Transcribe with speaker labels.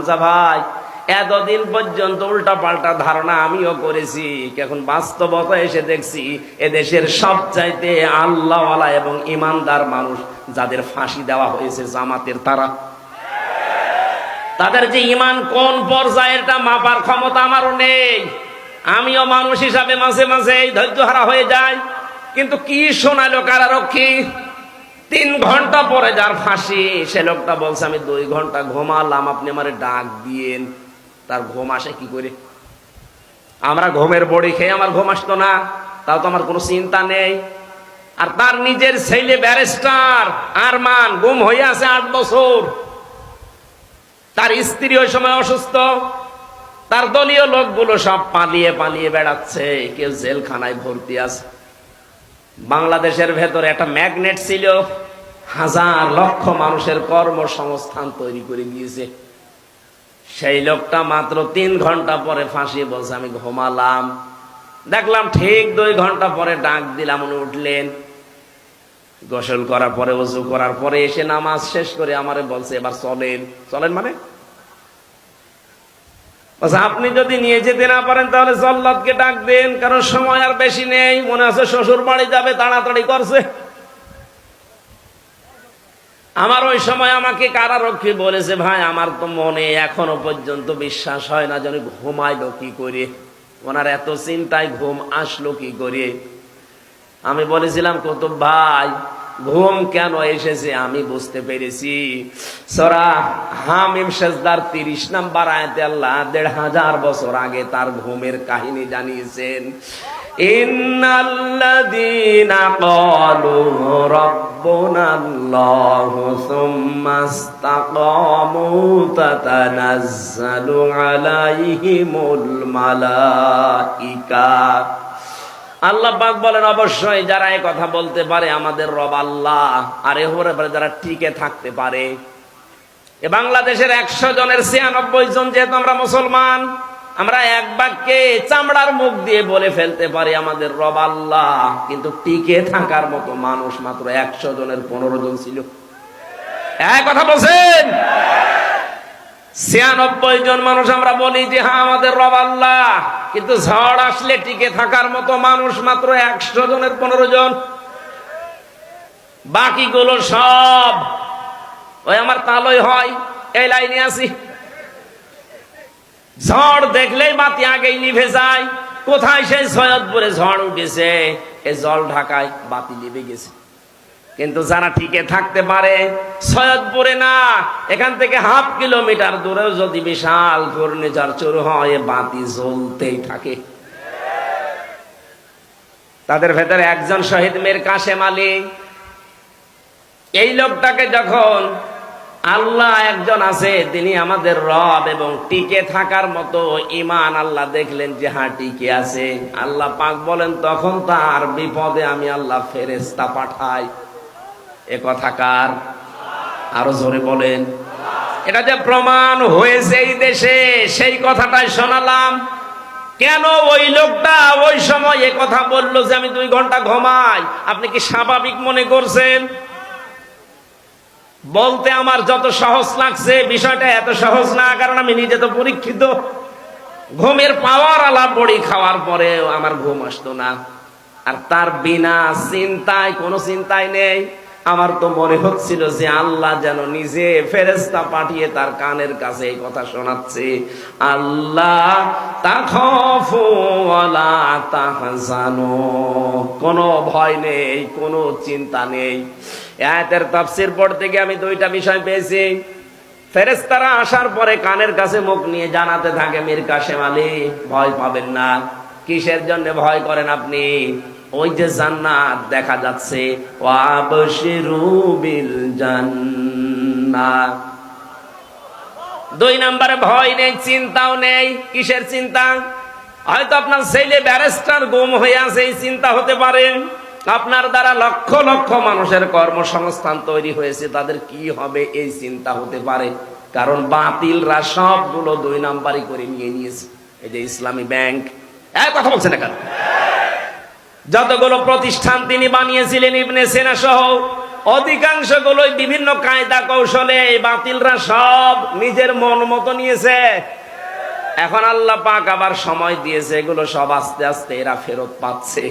Speaker 1: আচ্ছা ভাই, এতদিন পর্যন্ত উল্টা পাল্টা ধারণা আমিও করেছি, এখন বাস্তবতা এসে দেখছি, এদেশের সবচাইতে আল্লাহওয়ালা এবং ইমানদার মানুষ যাদের ফাঁসি দেওয়া হয়েছে জামাতের তারা। তাদের যে ইমান কোন পর্যায়েরটা মাপার ক্ষমতা আমারও নেই। আমিও মানুষ হিসাবে মাঝে মাঝে ধৈর্য হারা হয়ে যায় কিন্তু কি শোনালো কারারক্ষী? তিন ঘণ্টা পরে যার ফাঁসি, সে লোকটা বলছে, আমি দুই ঘণ্টা ঘুমালাম, আপনি আমারে ডাক দিয়েন। তার ঘুম আসে কি করে? আমরা ঘুমের বড়ি খেয়ে আমার ঘুম আসতো না, তাও তো আমার কোনো চিন্তা নেই। আর তার নিজের ছেলে ব্যারিস্টার আরমান, গুম হয়ে আছে আট বছর। তার স্ত্রী ওই সময় অসুস্থ। তার দলীয় লোকগুলো সব পালিয়ে পালিয়ে বেড়াচ্ছে, কেউ জেলখানায় ভর্তি আছে। বাংলাদেশের ভেতরে একটা ম্যাগনেট ছিল, হাজার লক্ষ মানুষের কর্মসংস্থান তৈরি করে দিয়েছে। সেই লোকটা মাত্র তিন ঘণ্টা পরে ফাঁসি বলছে, আমি ঘুমালাম। দেখলাম ঠিক দুই ঘণ্টা পরে ডাক দিলাম, উনি উঠলেন। গোসল করার পরে, উজু করার পরে এসে নামাজ শেষ করে আমারে বলছে, এবার চলেন। চলেন মানে? আপনি যদি নিয়ে যেতে না পারেন, তাহলে জল্লাদকে ডাক দেন, কারণ সময় আর বেশি নেই। মনে আছে শ্বশুর বাড়ি যাবে, তাড়াতাড়ি করছে। আমার ওই সময় আমাকে কারারক্ষী বলেছে, ভাই, আমার তো মনে এখনও পর্যন্ত বিশ্বাস হয় না যেন ঘুমাইলো কি করে। ওনার এত চিন্তায় ঘুম আসলো কি করে? আমি বলেছিলাম কত ভাই ঘুম কেন এসেছে আমি বুঝতে পেরেছি। সরা হামিম শেষদার তিরিশ নাম্বার আয়াতে আল্লাহ দেড় হাজার বছর আগে তার ঘুমের কাহিনী জানিয়েছেন। ইন্নাল্লাযীনা আল্লাহ পাক বলেন, অবশ্যই যারা এই কথা বলতে পারে আমাদের রব আল্লাহ, আর এ হরে পারে যারা টিকে থাকতে পারে। এ বাংলাদেশের একশো জনের ছিয়ানব্বই জন যেহেতু আমরা মুসলমান, আমরা এক বাক্যে চামড়ার মুখ দিয়ে বলে ফেলতে পারি আমাদের রব আল্লাহ, কিন্তু টিকে থাকার মতো মানুষ মাত্র একশো জনের পনেরো জন ছিল। এক কথা বলছেন? ছিয়ানব্বই জন মানুষ আমরা বলি যে হ্যাঁ আমাদের রব আল্লাহ। কিন্তু ঝড় আসলে টিকে থাকার মতো মানুষ মাত্র একশো জনের পনেরো জন। বাকিগুলো সব, ওই আমার তালই হয়, এই লাইনে আছি। ঝড় দেখলেই বাতি আগেই নিভে যায়। কোথায় সেই সৈয়দপুরে ঝড় উঠেছে? এই জল ঢাকায় বাতি নিভে গেছে। কিন্তু যারা টিকে থাকতে পারে, সৈয়দপুরে না, এখান থেকে হাফ কিলোমিটার দূরেও যদি বিশাল ঘূর্ণিঝড় শুরু হয় বাতি জ্বলতেই থাকে। তাদের ভেতরে একজন শহীদ মীর কাশেম আলী। এই লোকটাকে যখন আল্লাহ একজন আছে, তিনি আমাদের রব এবং টিকে থাকার মতো ইমান আল্লাহ দেখলেন যে হ্যাঁ টিকে আছে। আল্লাহ পাক বলেন, তখন তার বিপদে আমি আল্লাহ ফেরেস্তা পাঠাই। এ কথা কার? আরও জোরে বলেন। এটা যে প্রমাণ হয়েছে এই দেশে, সেই কথাটাই শোনালাম। কেন ওই লোকটা ওই সময় এ কথা বলল যে আমি দুই ঘণ্টা ঘুমাই? আপনি কি স্বাভাবিক মনে করছেন? বলতে আমার যত সহজ লাগছে, বিষয়টা এত সহজ না, কারণ আমি নিজে তো পরীক্ষিত। ঘুমের পাওয়ার আলাপ বড়ি খাওয়ার পরেও আমার ঘুম আসতো না। আর তার বিনা চিন্তায়, কোনো চিন্তায় নেই। আমার তো মনে হচ্ছিল যে আল্লাহ যেন নিজে ফেরেস্তা পাঠিয়ে তার কানের কাছে এই কথা শোনাচ্ছে। আল্লাহ ওয়ালা কোনো ভয় নেই, কোনো চিন্তা নেই। এতের তাফসীর পর থেকে আমি দুইটা বিষয় পেয়েছি। ফেরেস্তারা আসার পরে কানের কাছে মুখ নিয়ে জানাতে থাকে মীর কাশেম আলী ভয় পাবেন না। কিসের জন্য ভয় করেন আপনি? ওই যে জান্নাত দেখা যাচ্ছে। বিল দুই নম্বরে ভয় নেই, চিন্তাও নেই। কিসের চিন্তা? হয়তো আপনার ছেলে ব্যারিস্টার গুম হয়ে আছে, এই চিন্তা হতে পারে। আপনার দ্বারা লক্ষ লক্ষ মানুষের কর্মসংস্থান তৈরি হয়েছে, তাদের কি হবে এই চিন্তা হতে পারে। কারণ বাতিলরা সবগুলো দুই নাম্বারই করে নিয়ে নিয়েছে। এই যে ইসলামী ব্যাংক। এক কথা বলছে না কেন? যতগুলো প্রতিষ্ঠান তিনি বানিয়েছিলেন ইবনে সেনা সহ অধিকাংশ গুলোই বিভিন্ন কায়দা কৌশলে বাতিলরা সব নিজের মন মতো নিয়েছে। এখন আল্লাহ পাক আবার সময় দিয়েছে, এগুলো সব আস্তে আস্তে এরা ফেরত পাচ্ছে।